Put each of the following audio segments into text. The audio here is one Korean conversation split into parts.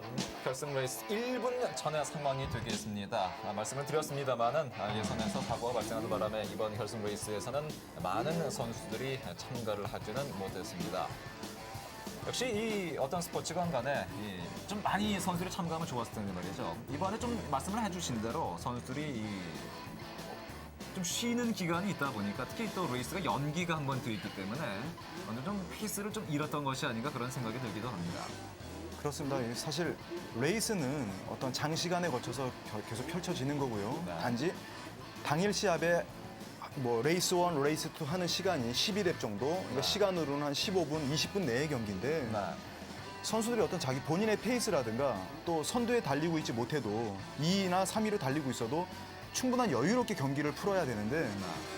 출전 결승 레이스 1분 전의 상황이 되겠습니다. 아, 말씀을 드렸습니다만은 아, 예선에서 사고가 발생하는 바람에 이번 결승 레이스에서는 많은 선수들이 참가를 하지는 못했습니다. 역시 이 어떤 스포츠건 간에 이 좀 많이 선수들이 참가하면 좋았을 텐데 말이죠. 이번에 좀 말씀을 해주신 대로 선수들이 이 좀 쉬는 기간이 있다 보니까 특히 또 레이스가 연기가 한번돼 있기 때문에 어느 좀 페이스를 좀 잃었던 것이 아닌가 그런 생각이 들기도 합니다. 그렇습니다. 이 사실 레이스는 어떤 장시간에 거쳐서 겨- 계속 펼쳐지는 거고요. 네. 단지 당일 시합에 뭐 레이스 1, 레이스 2 하는 시간이 12랩 정도, 그러니까 시간으로는 한 15분, 20분 내의 경기인데 네. 선수들이 어떤 자기 본인의 페이스라든가 또 선두에 달리고 있지 못해도 2위나 3위로 달리고 있어도 충분한 여유롭게 경기를 풀어야 되는데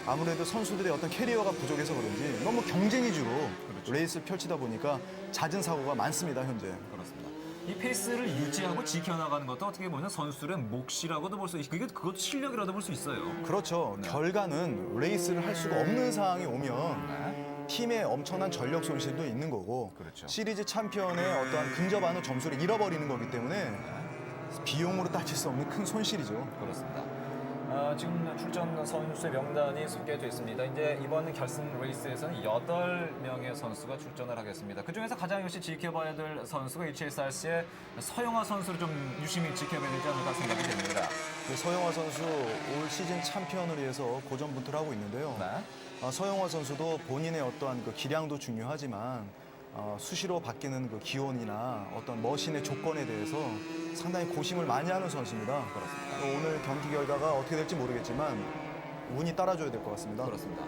아무래도 선수들의 어떤 캐리어가 부족해서 그런지 너무 경쟁 위주로 그렇죠. 레이스를 펼치다 보니까 잦은 사고가 많습니다, 현재. 그렇습니다. 이 페이스를 유지하고 지켜나가는 것도 어떻게 보면 선수들의 몫이라고도 볼 수 있고 그게 그것도 실력이라도 볼 수 있어요. 그렇죠. 결과는 레이스를 할 수가 없는 상황이 오면 팀의 엄청난 전력 손실도 있는 거고 그렇죠. 시리즈 챔피언의 어떠한 근접하는 점수를 잃어버리는 거기 때문에 비용으로 따질 수 없는 큰 손실이죠. 그렇습니다. 아, 지금 출전 선수의 명단이 소개되어 있습니다. 이제 이번 결승 레이스에서는 8명의 선수가 출전을 하겠습니다. 그중에서 가장 역시 지켜봐야 될 선수가 HSRC의 서영화 선수를 좀 유심히 지켜봐야 되지 않을까 생각이 됩니다. 그 서영화 선수 올 시즌 챔피언을 위해서 고전분투를 하고 있는데요. 네. 아, 서영화 선수도 본인의 어떠한 그 기량도 중요하지만 어, 수시로 바뀌는 그 기온이나 어떤 머신의 조건에 대해서 상당히 고심을 많이 하는 선수입니다. 그렇습니다. 또 오늘 경기 결과가 어떻게 될지 모르겠지만 운이 따라줘야 될 것 같습니다. 그렇습니다.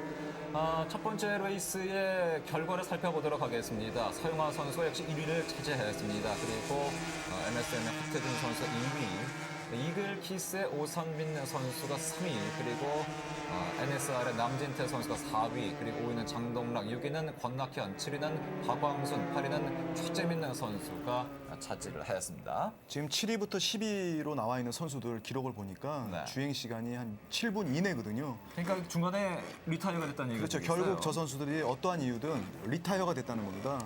아, 첫 번째 레이스의 결과를 살펴보도록 하겠습니다. 서영화 선수가 역시 1위를 차지했습니다. 그리고 어, MSN의 박태준 선수가 2위, 이글 키스의 오선민 선수가 3위, 그리고 어, NSR의 남진태 선수가 4위, 그리고 5위는 장동락, 6위는 권낙현, 7위는 박광순, 8위는 최재민 선수가 차지를 했습니다. 지금 7위부터 10위로 나와 있는 선수들 기록을 보니까 네. 주행 시간이 한 7분 이내거든요. 그러니까 중간에 리타이어가 됐다는 얘기가 그렇죠. 결국 저 선수들이 어떠한 이유든 리타이어가 됐다는 겁니다.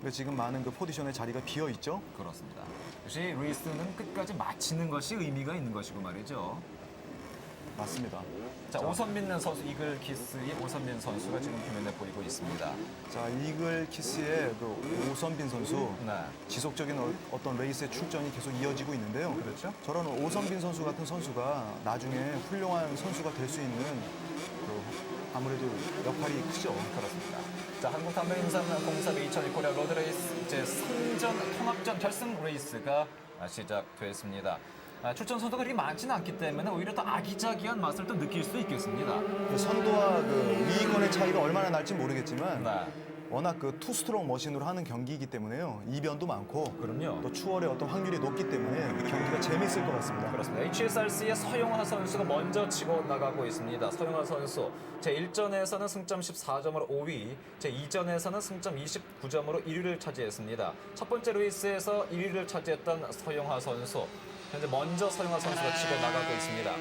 그래서 지금 많은 그 포지션의 자리가 비어 있죠. 그렇습니다. 역시 레이스는 끝까지 마치는 것이 의미가 있는 것이고 말이죠. 맞습니다. 자, 오선민 선수 이글 키스의 오선민 선수가 지금 화면에 보이고 있습니다. 자 이글 키스의 그 오선빈 선수 네. 지속적인 어- 어떤 레이스의 출전이 계속 이어지고 있는데요. 그렇죠. 저런 오선빈 선수 같은 선수가 나중에 훌륭한 선수가 될 수 있는 그 아무래도 역할이 크죠. 그렇습니다. 자, 한국 담배 인삼공사 2002 코리아 로드레이스 제 3전 통합전 결승 레이스가 시작됐습니다. 아, 출전 선수가 그리 많지는 않기 때문에 오히려 더 아기자기한 맛을 또 느낄 수 있겠습니다. 그 선두와 그 위권의 차이가 얼마나 날지 모르겠지만 네. 워낙 그 투스트로크 머신으로 하는 경기이기 때문에요. 이변도 많고 그럼요. 또 추월의 어떤 확률이 높기 때문에 경기가 재밌을 것 같습니다. 그렇습니다. HSRC의 서영하 선수가 먼저 치고 나가고 있습니다. 서영하 선수 제 1전에서는 승점 14점으로 5위, 제 2전에서는 승점 29점으로 1위를 차지했습니다. 첫 번째 레이스에서 1위를 차지했던 서영하 선수. 현재 먼저 서영하 선수가 치고 나가고 있습니다.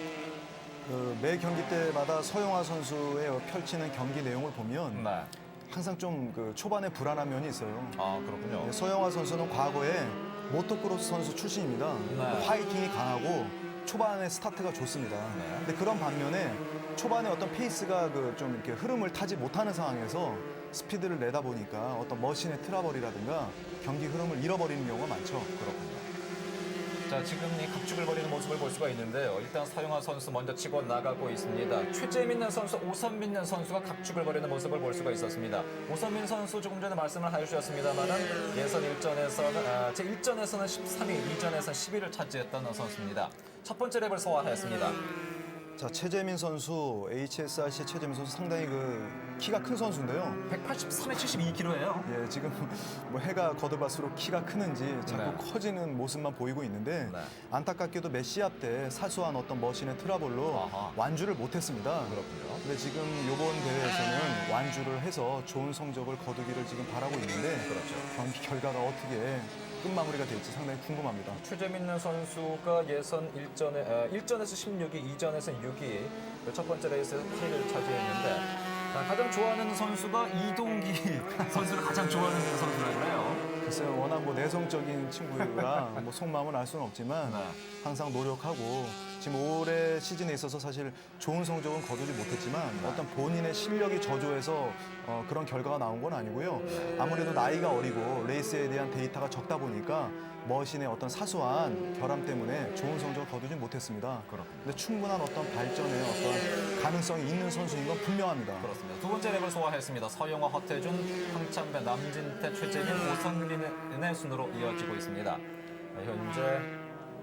그 매 경기 때마다 서영화 선수의 펼치는 경기 내용을 보면 네. 항상 좀 그 초반에 불안한 면이 있어요. 아 그렇군요. 네, 서영화 선수는 과거에 모토크로스 선수 출신입니다. 네. 파이팅이 강하고 초반에 스타트가 좋습니다. 네. 근데 그런 반면에 초반에 어떤 페이스가 그 좀 이렇게 흐름을 타지 못하는 상황에서 스피드를 내다 보니까 어떤 머신의 트러블이라든가 경기 흐름을 잃어버리는 경우가 많죠. 그렇군요. 자, 지금 이 각축을 벌이는 모습을 볼 수가 있는데요. 일단 서영하 선수 먼저 치고 나가고 있습니다. 최재민 선수, 오선민 선수가 각축을 벌이는 모습을 볼 수가 있었습니다. 오선민 선수 조금 전에 말씀을 해주셨습니다만은 예선 1전에서는 아, 제 1전에서는 13위, 2전에서는 10위를 차지했던 선수입니다. 첫 번째 랩을 소화했습니다. 자, 최재민 선수, HSRC 최재민 선수 상당히 그 키가 큰 선수인데요. 183에 72kg예요. 예, 지금 뭐 해가 거듭할수록 키가 크는지 자꾸 네. 커지는 모습만 보이고 있는데 네. 안타깝게도 몇 시합 때 사소한 어떤 머신의 트러블로 아하. 완주를 못했습니다. 그렇군요. 근데 지금 이번 대회에서는 완주를 해서 좋은 성적을 거두기를 지금 바라고 있는데 그렇죠. 경기 결과가 어떻게 끝마무리가 될지 상당히 궁금합니다. 최재민 선수가 예선 1전에, 어, 1전에서 16위, 2전에서 6위, 첫 번째 레이스에서 8위를 차지했는데 아, 가장 좋아하는 선수가 이동기 선수를 가장 좋아하는 선수라고 해요. 글쎄요, 워낙 뭐 내성적인 친구라 뭐 속마음은 알 수는 없지만 네. 항상 노력하고 지금 올해 시즌에 있어서 사실 좋은 성적은 거두지 못했지만 어떤 본인의 실력이 저조해서 어, 그런 결과가 나온 건 아니고요. 아무래도 나이가 어리고 레이스에 대한 데이터가 적다 보니까 머신의 어떤 사소한 결함 때문에 좋은 성적을 거두지 못했습니다. 그렇군요. 근데 충분한 어떤 발전의 어떤 가능성이 있는 선수인 건 분명합니다. 그렇습니다. 두 번째 랩을 소화했습니다. 서영화, 허태준, 황찬배, 남진태, 최재민, 오성민의 순으로 이어지고 있습니다. 현재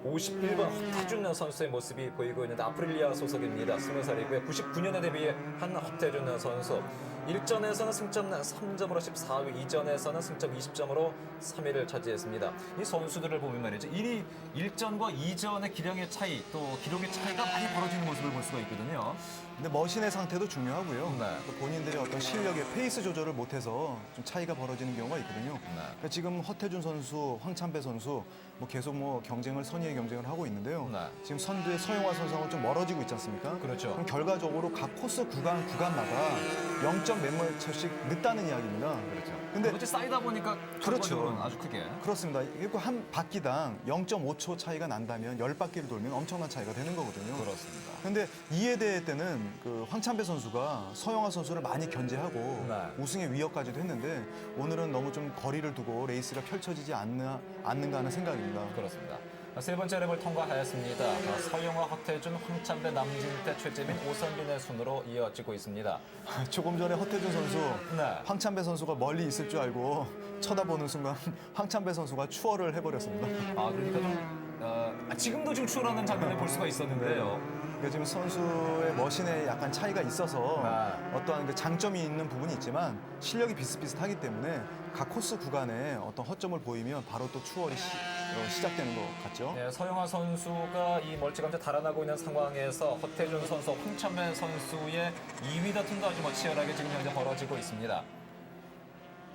51번 허태준 선수의 모습이 보이고 있는데 아프릴리아 소속입니다. 20살이고요. 99년에 데뷔한 허태준 선수. 1전에서는 승점 3점으로 14위, 2전에서는 승점 20점으로 3위를 차지했습니다. 이 선수들을 보면 말이죠. 1위 1전과 2전의 기량의 차이, 또 기록의 차이가 많이 벌어지는 모습을 볼 수가 있거든요. 근데 머신의 상태도 중요하고요. 네. 또 본인들의 어떤 실력의 페이스 조절을 못해서 좀 차이가 벌어지는 경우가 있거든요. 그러니까 지금 허태준 선수, 황찬배 선수 뭐 계속 뭐 경쟁을 선의의 경쟁을 하고 있는데요. 네. 지금 선두의 서영화 선수하고 좀 멀어지고 있지 않습니까? 그렇죠. 그럼 결과적으로 각 코스 구간 구간마다 0점 몇몇 초씩 늦다는 이야기입니다. 그렇죠. 근데 그렇지 쌓이다 보니까 그렇죠. 아주 크게. 그렇습니다. 이게 그한 바퀴당 0.5초 차이가 난다면 10바퀴를 돌면 엄청난 차이가 되는 거거든요. 그렇습니다. 근데 이에 대해 때는 그 황찬배 선수가 서영화 선수를 많이 견제하고 네. 우승의 위협까지도 했는데 오늘은 너무 좀 거리를 두고 레이스가 펼쳐지지 않나, 않는가 하는 생각입니다. 그렇습니다. 세 번째 랩을 통과하였습니다. 서영화, 허태준, 황찬배, 남진태, 최재민, 오선빈의 순으로 이어지고 있습니다. 조금 전에 허태준 선수 네. 황찬배 선수가 멀리 있을 줄 알고 쳐다보는 순간 황찬배 선수가 추월을 해버렸습니다. 아 그러니까 좀 어, 아, 지금도 지금 추월하는 장면을 볼 수가 있었는데요. 그러니까 지금 선수의 머신에 약간 차이가 있어서 네. 어떠한 그 장점이 있는 부분이 있지만 실력이 비슷비슷하기 때문에 각 코스 구간에 어떤 허점을 보이면 바로 또 추월이 시, 작되는 것 같죠. 네, 서영화 선수가 이 멀찌감치 달아나고 있는 상황에서 허태준 선수, 황찬배 선수의 2위 다툼도 아주 뭐 치열하게 지금 현재 벌어지고 있습니다.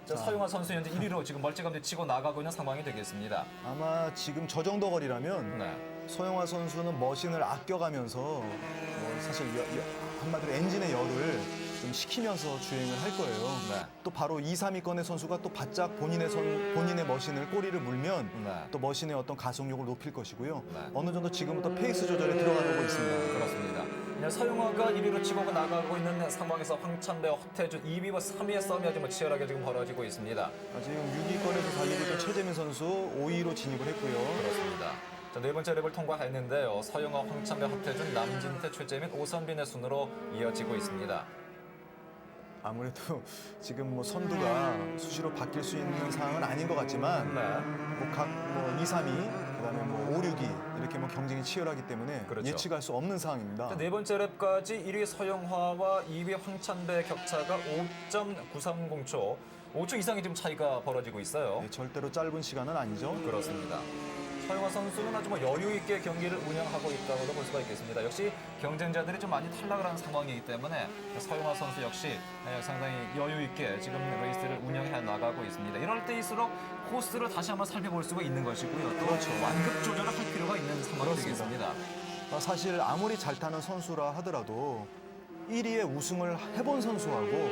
자, 서영화 선수 현재 1위로 지금 멀찌감치 치고 나가고 있는 상황이 되겠습니다. 아마 지금 저 정도 거리라면 네. 소영화 선수는 머신을 아껴가면서 뭐 사실 여- 여- 한마디로 엔진의 열을 좀 식히면서 주행을 할 거예요. 네. 또 바로 2, 3위권의 선수가 또 바짝 본인의 선, 본인의 머신을 꼬리를 물면 네. 또 머신의 어떤 가속력을 높일 것이고요. 네. 어느 정도 지금부터 페이스 조절에 들어가고 있습니다. 그렇습니다. 그냥 서영화가 1위로 치고 나가고 있는 상황에서 황찬배, 허태준 2위와 3위의 싸움이 아주 뭐 치열하게 지금 벌어지고 있습니다. 아, 지금 6위권에서 달리고 있던 최재민 선수 5위로 진입을 했고요. 그렇습니다. 자, 네 번째 랩을 통과했는데요. 서영화, 황찬배, 허태준, 남진태, 최재민, 오선빈의 순으로 이어지고 있습니다. 아무래도 지금 뭐 선두가 수시로 바뀔 수 있는 상황은 아닌 것 같지만 네. 뭐각뭐 2, 3위, 그다음에 뭐 5, 6위 이렇게 뭐 경쟁이 치열하기 때문에 그렇죠. 예측할 수 없는 상황입니다. 자, 네 번째 랩까지 1위 서영화와 2위 황찬배 격차가 5.930초. 5초 이상의 지금 차이가 벌어지고 있어요. 네, 절대로 짧은 시간은 아니죠. 그렇습니다. 서영화 선수는 아주 뭐 여유 있게 경기를 운영하고 있다고도 볼 수가 있겠습니다. 역시 경쟁자들이 좀 많이 탈락을 하는 상황이기 때문에 서영화 선수 역시 예, 상당히 여유 있게 지금 레이스를 운영해 나가고 있습니다. 이럴 때일수록 코스를 다시 한번 살펴볼 수가 있는 것이고요. 또 완급 조절을 할 필요가 있는 상황이. 되겠습니다. 아, 사실 아무리 잘 타는 선수라 하더라도 1위에 우승을 해본 선수하고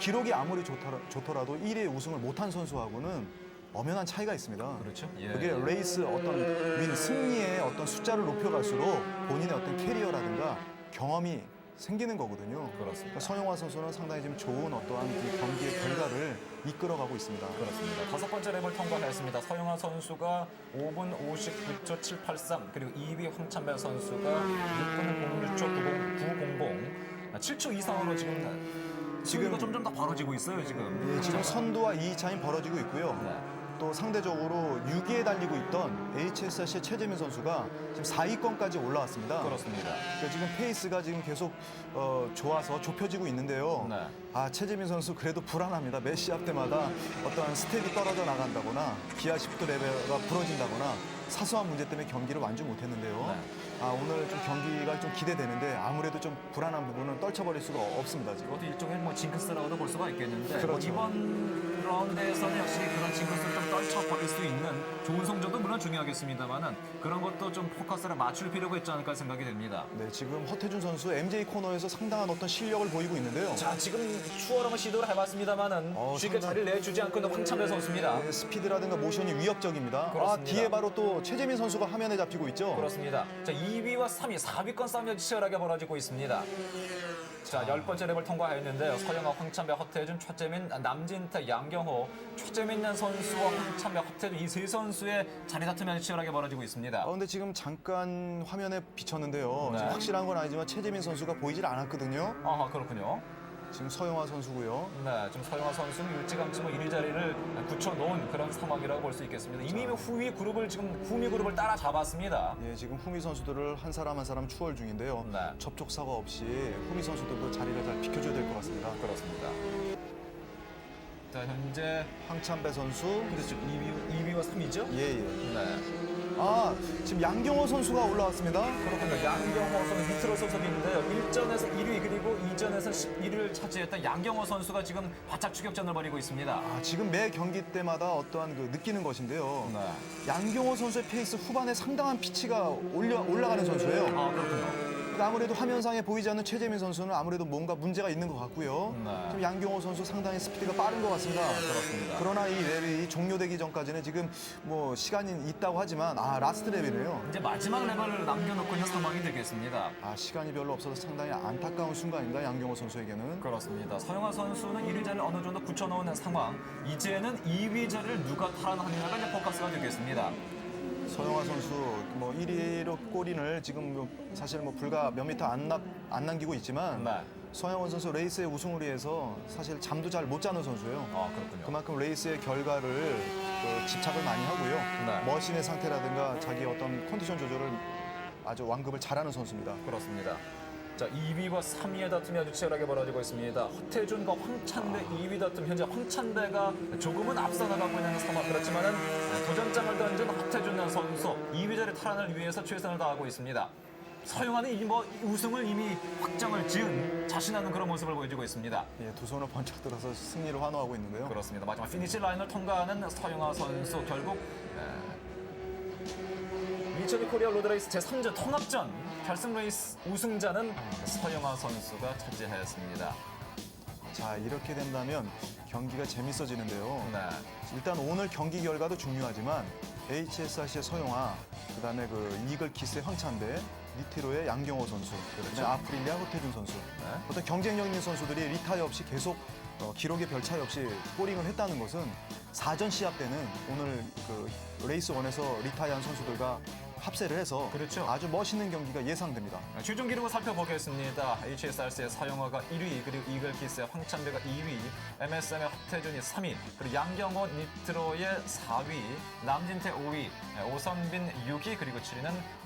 기록이 아무리 좋더라, 좋더라도 1위에 우승을 못한 선수하고는 엄연한 차이가 있습니다. 그렇죠. 예. 그게 레이스 어떤 윈 승리의 어떤 숫자를 높여갈수록 본인의 어떤 캐리어라든가 경험이 생기는 거거든요. 그렇습니다. 그러니까 서영화 선수는 상당히 지금 좋은 어떠한 그 경기의 결과를 이끌어가고 있습니다. 그렇습니다. 다섯 번째 랩을 통과했습니다. 서영아 선수가 5분 59초 783 그리고 2위 황찬배 선수가 6분 06초 90, 900 7초 이상으로 지금 지금 점점 더 벌어지고 있어요 지금. 예, 지금 선두와 2위 차이 벌어지고 있고요. 네. 또 상대적으로 6위에 달리고 있던 HSRC의 최재민 선수가 지금 4위권까지 올라왔습니다. 그렇습니다. 그러니까 지금 페이스가 지금 계속 어, 좋아서 좁혀지고 있는데요. 네. 아 최재민 선수 그래도 불안합니다. 매 시합 때마다 어떠한 스텝이 떨어져 나간다거나 기아 시프트 레벨가 부러진다거나 사소한 문제 때문에 경기를 완주 못했는데요. 네. 아, 오늘 좀 경기가 좀 기대되는데 아무래도 좀 불안한 부분은 떨쳐버릴 수가 없습니다 지금. 이것도 일종의 뭐 징크스라고도 볼 수가 있겠는데 뭐 그렇죠. 이번 라운드에서는 역시 그런 징크스를 좀 떨쳐버릴 수 있는 좋은 성적도 물론 중요하겠습니다만은 그런 것도 좀 포커스를 맞출 필요가 있지 않을까 생각이 됩니다. 네, 지금 허태준 선수 MJ 코너에서 상당한 어떤 실력을 보이고 있는데요. 자 지금 추월하면 시도를 해봤습니다만은 어, 쉽게 상당- 자리를 내주지 않고 있는 황찬배 선수입니다. 네, 스피드라든가 모션이 위협적입니다. 아, 그렇습니다. 뒤에 바로 또 최재민 선수가 화면에 잡히고 있죠. 그렇습니다. 자 2위와 3위, 4위권 싸움이 치열하게 벌어지고 있습니다. 자, 열 번째 랩을 통과했는데요. 서영아, 황찬배, 허태준, 최재민, 남진태, 양경호, 최재민 선수와 황찬배, 허태준 이 세 선수의 자리 다툼이 치열하게 벌어지고 있습니다. 아, 근데 지금 잠깐 화면에 비쳤는데요. 네. 지금 확실한 건 아니지만 최재민 선수가 보이질 않았거든요. 아하, 그렇군요. 지금 서영화 선수고요. 네, 지금 서영아 선수는 일찌감치 뭐 1위 자리를 굳혀놓은 그런 상황이라고 볼 수 있겠습니다. 이미 후위 그룹을 지금 후미 그룹을 따라 잡았습니다. 예, 지금 후미 선수들을 한 사람 한 사람 추월 중인데요. 네. 접촉 사고 없이 후미 선수들도 자리를 잘 비켜줘야 될 것 같습니다. 그렇습니다. 자, 현재 황찬배 선수. 그렇죠. 2위, 2위와 3위죠? 예, 예. 네. 아, 지금 양경호 선수가 올라왔습니다. 그렇군요. 양경호 선수 밑으로 소속인데요. 1전에서 1위 그리고 2전에서 1위를 차지했던 양경호 선수가 지금 바짝 추격전을 벌이고 있습니다. 아, 지금 매 경기 때마다 어떠한 그 느끼는 것인데요. 네. 양경호 선수의 페이스 후반에 상당한 피치가 올려, 올라가는 선수예요. 아, 그렇군요. 아무래도 화면상에 보이지 않는 최재민 선수는 아무래도 뭔가 문제가 있는 것 같고요. 네. 지금 양경호 선수 상당히 스피드가 빠른 것 같습니다. 그렇습니다. 그러나 이 랩이 종료되기 전까지는 지금 뭐 시간이 있다고 하지만 아 라스트 랩이네요. 이제 마지막 랩을 남겨놓고 상황이 되겠습니다. 아 시간이 별로 없어서 상당히 안타까운 순간입니다. 양경호 선수에게는. 그렇습니다. 서영아 선수는 1위 자리를 어느 정도 굳혀놓은 상황. 이제는 2위 자리를 누가 탈환하느냐가 이제 포커스가 되겠습니다. 서영화 선수 뭐 1위로 골인을 지금 뭐 사실 뭐 불과 몇 미터 안, 남, 안 남기고 있지만 네. 서영원 선수 레이스의 우승을 위해서 사실 잠도 잘 못 자는 선수예요. 아, 그렇군요. 그만큼 레이스의 결과를 그 집착을 많이 하고요. 네. 머신의 상태라든가 자기 어떤 컨디션 조절을 아주 완급을 잘하는 선수입니다. 그렇습니다. 자, 2위와 3위의 다툼이 아주 치열하게 벌어지고 있습니다. 허태준과 황찬배 2위 다툼. 현재 황찬배가 조금은 앞서 나가고 있는 상황. 그렇지만은 도전장을 던진 허태준 선수 2위 자리 탈환을 위해서 최선을 다하고 있습니다. 서영아는 뭐 우승을 이미 확정을 지은 자신하는 그런 모습을 보여주고 있습니다. 예, 두 손을 번쩍 들어서 승리를 환호하고 있는데요. 그렇습니다. 마지막 피니시 라인을 통과하는 서영아 선수 결국 2002 코리아 로드레이스 제3전 통합전 결승 레이스 우승자는 서영아 선수가 차지하였습니다. 자, 이렇게 된다면 경기가 재밌어지는데요. 네. 일단 오늘 경기 결과도 중요하지만 HSRC의 서영아, 그다음에 그 이글 키스의 황찬배, 니테로의 양경호 선수, 그다음에 아프릴리아 호태준 선수. 네. 어떤 경쟁력 있는 선수들이 리타이어 없이 계속 어, 기록에 별 차이 없이 스코링을 했다는 것은 사전 시합 때는 오늘 그 레이스 원에서 리타이어한 선수들과 합세를 해서 그렇죠. 아주 멋있는 경기가 예상됩니다. 최종 기록을 살펴보겠습니다. HSRC의 서영화가 1위, 그리고 이글키스의 황찬배가 2위, MSM의 허태준이 3위, 그리고 양경호 니트로의 4위, 남진태 5위, 오선빈 6위, 그리고 7위는